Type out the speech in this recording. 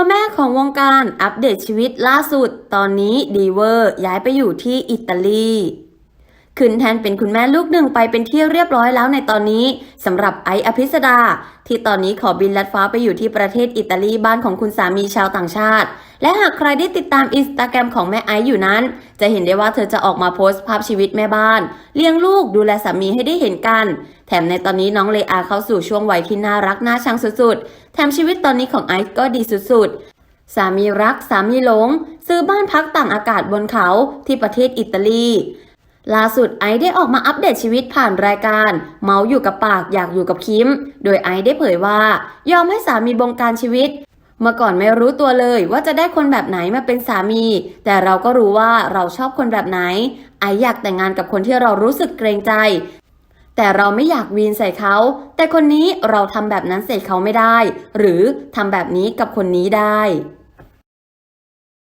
ตัวแม่ของวงการอัปเดตชีวิตล่าสุด ตอนนี้ดีเวอร์ย้ายไปอยู่ที่อิตาลี ขึ้นแทนเป็นคุณแม่ลูกหนึ่งไปเป็นที่เรียบร้อยแล้วในตอนนี้สำหรับไอซ์อภิสดา ที่ตอนนี้ขอบินลัดฟ้าไปอยู่ที่ประเทศอิตาลีบ้านของคุณสามีชาวต่างชาติ และหากใครได้ติดตามอินสตาแกรมของแม่ไอซ์อยู่นั้น จะเห็นได้ว่าเธอจะออกมาโพสต์ภาพชีวิตแม่บ้าน เลี้ยงลูกดูแลสามีให้ได้เห็นกัน แถมในตอนนี้น้องเลอาเข้าสู่ช่วงวัยที่น่ารักน่าชังสุดๆแถมชีวิตตอนนี้ของไอซ์ก็ดีสุดๆสามีรักสามีหลง ซื้อบ้านพักต่างอากาศบนเขาที่ประเทศอิตาลี ล่าสุดไอซ์ได้ออกมาอัปเดตชีวิตผ่านรายการ เมาอยู่กับปากอยากอยู่กับคิม โดยไอซ์ได้เผยว่า ยอมให้สามีบงการชีวิต เมื่อก่อนไม่รู้ตัวเลยว่าจะได้คนแบบไหนมาเป็นสามี แต่เราก็รู้ว่าเราชอบคนแบบไหน ไอซ์อยากแต่งงานกับคนที่เรารู้สึกเกรงใจ แต่เราไม่อยากวีนใส่เขา แต่คนนี้เราทำแบบนั้นใส่เขาไม่ได้ หรือทำแบบนี้กับคนนี้ได้